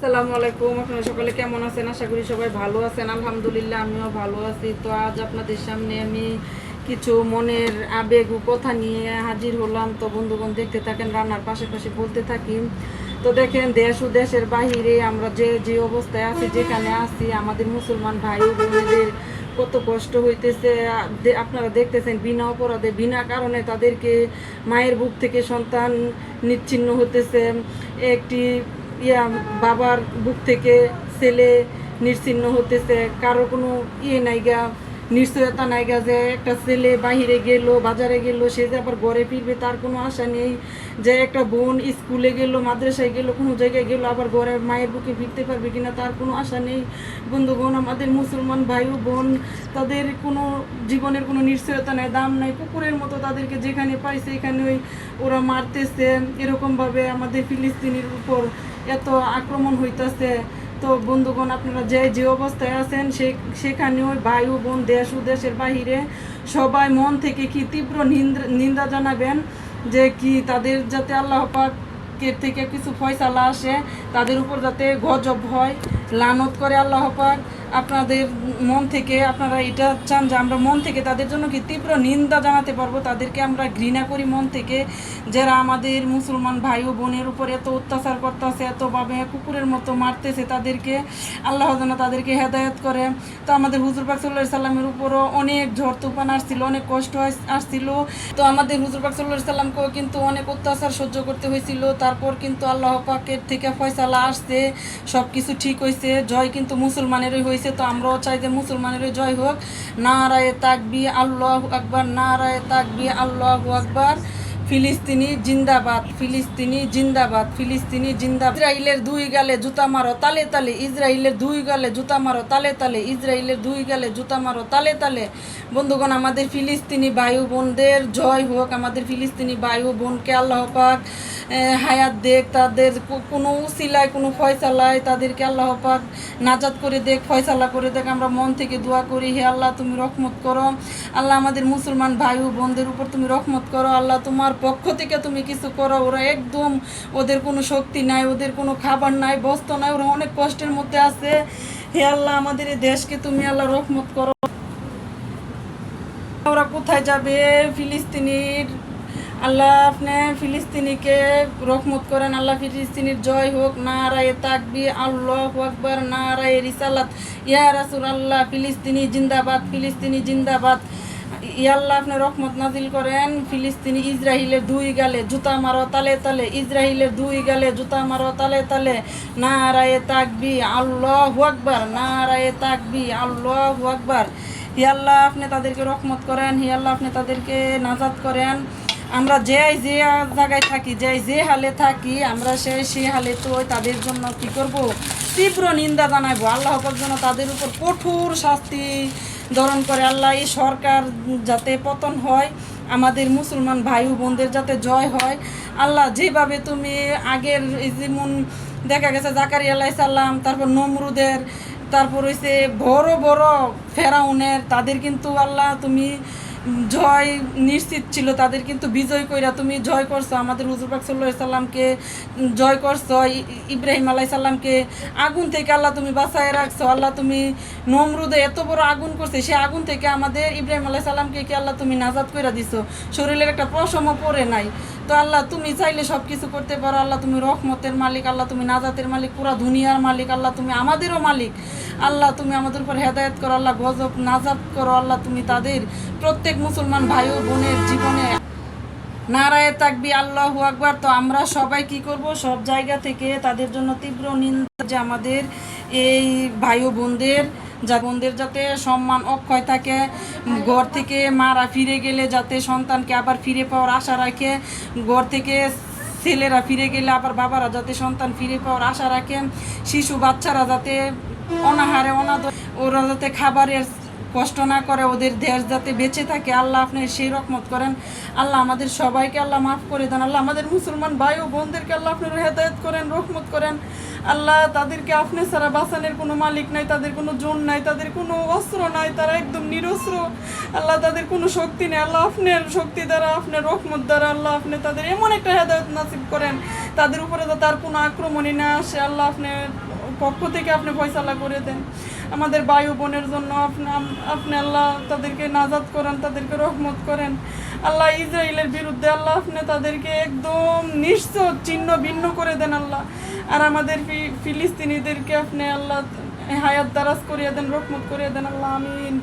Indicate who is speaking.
Speaker 1: আসসালামু আলাইকুম, আপনারা সকলে কেমন আছেন? আশা করি সবাই ভালো আছেন। আলহামদুলিল্লাহ, আমিও ভালো আছি। তো আজ আপনাদের সামনে আমি কিছু মনের আবেগ কথা নিয়ে হাজির হলাম। তো বন্ধুগণ, দেখতে থাকেন, রান্নার পাশাপাশি বলতে থাকি। তো দেখেন, দেশ ও দেশের বাহিরে আমরা যে যে অবস্থায় আছি, যেখানে আছি, আমাদের মুসলমান ভাই বোনেদের কত কষ্ট হইতেছে। আপনারা দেখতেছেন, বিনা অপরাধে, বিনা কারণে তাদেরকে মায়ের বুক থেকে সন্তান নিচ্ছিন্ন হতেছে। একটি ইয়া, বাবার বুক থেকে ছেলে নিশ্চিন্ন হতেছে, কারও কোনো ইয়ে নাই গা, নিশ্চয়তা নাইগা যে একটা ছেলে বাহিরে গেল, বাজারে গেল, সে যে আবার ঘরে ফিরবে তার কোনো আশা নেই যে একটা বোন স্কুলে গেল, মাদ্রাসায় গেল, কোনো জায়গায় গেল, আবার ঘরে মায়ের বুকে ফিরতে পারবে কিনা তার কোনো আশা নেই। বন্ধুগণ, আমাদের মুসলমান ভাই ও বোন, তাদের কোনো জীবনের কোনো নিশ্চয়তা নাই, দাম নাই, কুকুরের মতো তাদেরকে যেখানে পাইছে এখানে ওই ওরা মারতেছে। এরকমভাবে আমাদের ফিলিস্তিনির উপর এত আক্রমণ হইতেছে। তো বন্ধুগণ, আপনারা যে যে অবস্থায় আছেন, সে সেখানে ওই বায়ু বোন দেশ ও দেশের বাহিরে সবাই মন থেকে কি তীব্র নিন্দা নিন্দা জানাবেন যে কি তাদের যাতে আল্লাহ পাকের থেকে কিছু ফয়সালা আসে, তাদের উপর যাতে গজব হয়? লানত করে আল্লাহ পাক আপনাদের মন থেকে আপনারা এটা চান যে আমরা মন থেকে তাদের জন্য কি তীব্র নিন্দা জানাতে পারব? তাদেরকে আমরা ঘৃণা করি মন থেকে। যারা আমাদের মুসলমান ভাই ও বোনের উপর এত অত্যাচার করতেছে, এতভাবে কুকুরের মতো মারতেছে, তাদেরকে আল্লাহ যেন তাদেরকে হেদায়ত করে। তো আমাদের হুজুর পাক সাল্লাহ সাল্লামের উপরও অনেক ঝড় তুফান আসছিল, অনেক কষ্ট আস- আসছিল। তো আমাদের হুজুর পাক সাল্লাহ সাল্লামকেও কিন্তু অনেক অত্যাচার সহ্য করতে হয়েছিল। তারপর কিন্তু আল্লাহ পাকের থেকে ফয়সালা আসছে সব কিছু ঠিক হয়েছে। জয় কিন্তু মুসলমানেরই হয়েছে। তো আমরাও চাই যে মুসলমানের জয় হোক। নারায়ে তাকবি আল্লাহ আকবার, নারায়ে তাকবি আল্লাহ আকবার। ফিলিস্তিনি জিন্দাবাদ ফিলিস্তিনি জিন্দাবাদ ফিলিস্তিনি জিন্দাবাদ। ইসরায়েলের দুই গালে জুতা মারো, তালে তালে। ইসরায়েলের দুই গালে জুতা মারো, তালে তালে। ইসরায়েলের দুই গালে জুতা মারো, তালে তালে। বন্ধুগণ, আমাদের ফিলিস্তিনি বায়ু বোনদের জয় হোক, আমাদের ফিলিস্তিনি বায়ু বোনকে আল্লাহ পাক হায়াত দেখ, তাদের কোনো উসিলায়, কোনো ফয়সালায় তাদেরকে আল্লাহ পাক নাজাত করে দেখ, ফয়সালা করে দেখ। আমরা মন থেকে দোয়া করি, হে আল্লাহ তুমি রহমত করো। আল্লাহ আমাদের মুসলমান ভাই ও বোনদের উপর তুমি রহমত করো। আল্লাহ তোমার পক্ষ থেকে তুমি কিছু করো। ওরা একদম ওদের কোনো শক্তি নাই, ওদের কোনো খাবার নাই বস্ত্র নাই, ওরা অনেক কষ্টের মধ্যে আছে। হে আল্লাহ আমাদের এই দেশকে তুমি আল্লাহ রহমত করো। ওরা কোথায় যাবে? ফিলিস্তিনির আল্লাহ আপনি ফিলিস্তিনিকে রহমত করেন, আল্লাহ ফিলিস্তিনির জয় হোক, নারায়ে তাকবি আল্লাহ আকবর না রায় রিসালাত। ইয়া রাসুল আল্লাহ ফিলিস্তিনি জিন্দাবাদ ফিলিস্তিনি জিন্দাবাদ। ইয়া আল্লাহ আপনি রহমত নাজিল করেন, ফিলিস্তিনি ইসরায়েলের দুই গালে জুতা মারো, তালে তালে। ইসরায়েলের দুই গালে জুতা মারো, তালে তালে। নারায়ে তাকবি আল্লাহ আকবর, নারায়ে তাকবি আল্লাহ আকবর। হি আল্লাহ আপনি তাদেরকে রহমত করেন, হি আল্লাহ আপনি তাদেরকে নাজাদ করেন। আমরা যে যে জায়গায় থাকি, যে যে হালে থাকি, আমরা সেই সেই হালে তো তাদের জন্য কি করব? তীব্র নিন্দা জানাব আল্লাহ যেন তাদের উপর কঠোর শাস্তি ধরন করে। আল্লাহ এই সরকার যাতে পতন হয়, আমাদের মুসলমান ভাই বোনদের যাতে জয় হয়। আল্লাহ যেভাবে তুমি আগের যেমন দেখা গেছে জাকারি আল্লাহ সাল্লাম তারপর নমরুদের, তারপর হইছে বড় বড় ফেরাউনের, তাদের কিন্তু আল্লাহ তুমি জয় নিশ্চিত ছিল, তাদের কিন্তু বিজয় কইরা তুমি জয় করছ। আমাদের হুজুর পাক সাল্লামকে জয় করছ ইব্রাহিম আলাই সাল্লামকে আগুন থেকে আল্লাহ তুমি বাঁচায় রাখছো, আল্লাহ তুমি নমরুদে এত বড় আগুন করছে, সে আগুন থেকে আমাদের ইব্রাহিম আলাই সাল্লামকে কি আল্লাহ তুমি নাজাদ কইরা দিছো? শরীরের একটা পশম পরে নাই। তো আল্লাহ তুমি চাইলে সব কিছু করতে পারো, আল্লাহ তুমি রহমতের মালিক, আল্লাহ তুমি নাজাতের মালিক, পুরা দুনিয়ার মালিক, আল্লাহ তুমি আমাদেরও মালিক। আল্লাহ তুমি আমাদের উপর হেদায়েত করো, আল্লাহ গজব নাজাত করো, আল্লাহ তুমি তাদের প্রত্যেক মুসলমান ভাই ও বোনের জীবনে নারায়ে তাকবি আল্লাহ আকবার। তো আমরা সবাই কি করব? সব জায়গা থেকে তাদের জন্য তীব্র নিন্দা যে আমাদের এই ভাই ও বোনদের, যা বোনদের যাতে সম্মান অক্ষয় থাকে, ঘর থেকে মারা ফিরে গেলে যাতে সন্তানকে আবার ফিরে পাওয়ার আশা রাখে, ঘর থেকে ছেলেরা ফিরে গেলে আবার বাবারা যাতে সন্তান ফিরে পাওয়ার আশা রাখেন, শিশু বাচ্চারা যাতে অনাহারে অনাদ ওরা যাতে খাবারের কষ্ট না করে ওদের দেশ যাতে বেঁচে থাকে, আল্লাহ আপনি সেই রকমত করেন। আল্লাহ আমাদের সবাইকে আল্লাহ মাফ করে দেন। আল্লাহ আমাদের মুসলমান ভাই ও বোনদেরকে আল্লাহ আপনার হেদায়ত করেন, রহমত করেন।
Speaker 2: আল্লাহ তাদেরকে আপনি ছাড়া বাঁচানোর কোনো মালিক নাই, তাদের কোনো জোন নাই, তাদের কোনো অস্ত্র নাই, তারা একদম নিরস্ত্র। আল্লাহ তাদের কোনো শক্তি নেই। আল্লাহ আপনার শক্তি দ্বারা, আপনার রহমত দ্বারা আল্লাহ আপনি তাদের এমন একটা হেদায়ত নাসিব করেন, তাদের উপরে তো তার কোনো আক্রমণই না আসে। আল্লাহ আপনার পক্ষ থেকে আপনি ফয়সালা করে দেন। আমাদের বায়ু বোনের জন্য আপনি আল্লাহ তাদেরকে নাজাদ করেন, তাদেরকে রহমত করেন। আল্লাহ ইসরায়েলের বিরুদ্ধে আল্লাহ আপনি তাদেরকে একদম নিশ্চয় চিহ্ন ভিন্ন করে দেন আল্লাহ। আর আমাদের ফিলিস্তিনিদেরকে আপনি আল্লাহ হায়াত দারাজ করিয়ে দেন, রহমত করিয়ে দেন আল্লাহ, আমিন।